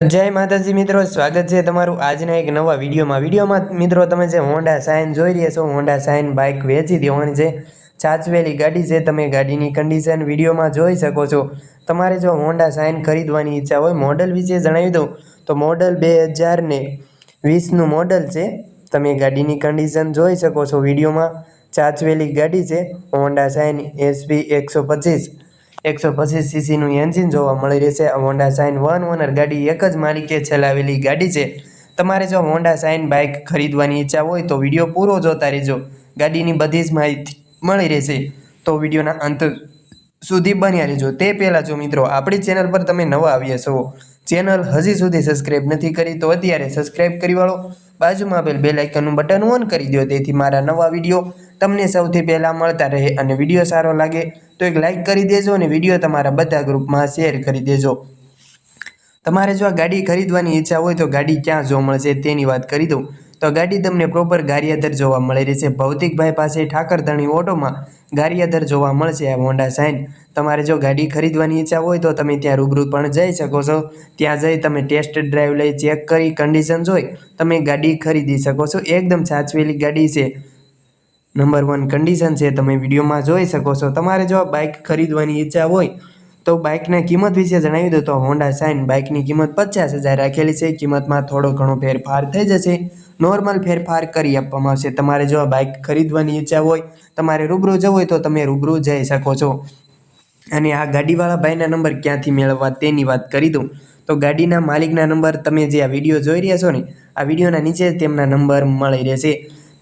જય માતાજી મિત્રો, સ્વાગત છે તમારું આજના એક નવા વિડીયોમાં. વિડીયોમાં મિત્રો, તમે જે હોન્ડા સાઇન જોઈ રહ્યા છો હોન્ડા સાઇન બાઇક વેચી દેવાની છે. ચાચવેલી ગાડી છે, તમે ગાડીની કન્ડિશન વિડીયોમાં જોઈ શકો છો. તમારે જો હોન્ડા સાઇન ખરીદવાની ઈચ્છા હોય મોડલ વિશે જણાવી દઉં. તો મોડલ બે હજારને વીસનું મોડલ છે. તમે ગાડીની કન્ડિશન જોઈ શકો છો વિડીયોમાં. ચાચવેલી ગાડી છે હોન્ડા સાઇન એસપી એકસો પચીસ. એકસો પચીસ સીસીનું એન્જિન જોવા મળી રહેશે. આ હોન્ડા સાઇન વન ઓનર ગાડી એક જ માલિકે ચલાવેલી ગાડી છે. તમારે જો હોન્ડા સાઇન બાઇક ખરીદવાની ઈચ્છા હોય તો વીડિયો પૂરો જોતા રહેજો. ગાડીની બધી જ માહિતી મળી રહેશે. તો વિડીયોના અંત સુધી બન્યા રહેજો. તે પહેલાં જો મિત્રો, આપણી ચેનલ પર તમે નવા આવ્યા છો, ચેનલ હજી સુધી સબસ્ક્રાઇબ નથી કરી તો અત્યારે સબસ્ક્રાઇબ કરી વાળો. બાજુમાં આપેલ બે લાઇકનનું બટન ઓન કરી દો. તેથી મારા નવા વીડિયો તમને સૌથી પહેલાં મળતા રહે અને વીડિયો સારો લાગે તો એક લાઇક કરી દેજો અને વીડિયો તમારા બધા ગ્રુપમાં શેર કરી દેજો. તમારે જો આ ગાડી ખરીદવાની ઈચ્છા હોય તો ગાડી ક્યાં જોવા મળશે તેની વાત કરી દઉં. તો ગાડી તમને પ્રોપર ગારિયાદર જોવા મળી રહેશે. ભૌતિકભાઈ પાસે ઠાકરધણી ઓટોમાં ગારિયાદર જોવા મળશે આ હોન્ડા સાઇન તમારે જો ગાડી ખરીદવાની ઈચ્છા હોય તો તમે ત્યાં રૂબરૂ પણ જઈ શકો છો. ત્યાં જઈ તમે ટેસ્ટ ડ્રાઈવ લઈ ચેક કરી કન્ડિશન જોઈ તમે ગાડી ખરીદી શકો છો. એકદમ સાચવેલી ગાડી છે. નંબર વન કન્ડિશન છે, તમે વિડીયોમાં જોઈ શકો છો. તમારે જો બાઇક ખરીદવાની ઈચ્છા હોય, તો બાઇકના કિંમત વિશે જણાવી દો તો હોન્ડા સાઇન બાઇકની કિંમત પચાસ હજાર રાખેલી છે. કિંમતમાં થોડો ઘણો ફેરફાર થઈ જશે. નોર્મલ ફેરફાર કરી આપવામાં આવશે. તમારે જો બાઇક ખરીદવાની ઈચ્છા હોય, તમારે રૂબરૂ જવું હોય, તો તમે રૂબરૂ જઈ શકો છો. અને આ ગાડીવાળા ભાઈના નંબર ક્યાંથી મેળવવા તેની વાત કરી દઉં. તો ગાડીના માલિકના નંબર તમે જે આ વીડિયો જોઈ રહ્યા છો ને, આ વિડીયોના નીચે તેમના નંબર મળી રહેશે.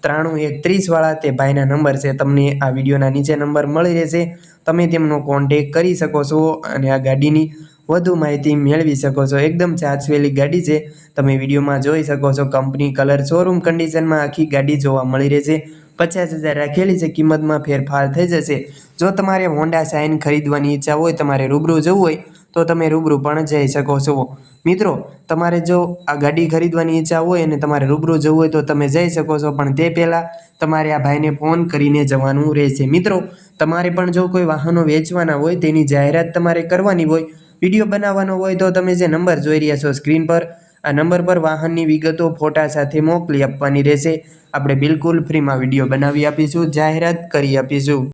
ત્રાણું એક ત્રીસવાળા તે ભાઈના નંબર છે. તમને આ વિડીયોના નીચે નંબર મળી રહેશે. તમે તેમનો કોન્ટેક કરી શકો છો અને આ ગાડીની વધુ માહિતી મેળવી શકો છો. એકદમ ચાચવેલી ગાડી છે. તમે વિડીયોમાં જોઈ શકો છો કંપની કલર શોરૂમ કન્ડિશનમાં આખી ગાડી જોવા મળી રહેશે પચાસ હજાર રાખેલી છે. કિંમતમાં ફેરફાર થઈ જશે. જો તમારે હોન્ડા સાઇન ખરીદવાની ઈચ્છા હોય, તમારે રૂબરૂ જવું હોય તો તમે રૂબરૂ પણ જઈ શકો છો. મિત્રો, તમારે જો આ ગાડી ખરીદવાની ઈચ્છા હોય અને તમારે રૂબરૂ જવું હોય તો તમે જઈ શકો છો, પણ તે પહેલાં તમારે આ ભાઈને ફોન કરીને જવાનું રહેશે. મિત્રો, તમારે પણ જો કોઈ વાહનો વેચવાના હોય, તેની જાહેરાત તમારે કરવાની હોય, વીડિયો બનાવવાનો હોય, તો તમે જે નંબર જોઈ રહ્યા છો સ્ક્રીન પર, આ નંબર પર વાહનની વિગતો ફોટા સાથે મોકલી આપવાની રહેશે. આપણે બિલકુલ ફ્રીમાં વીડિયો બનાવી આપીશું, જાહેરાત કરી આપીશું.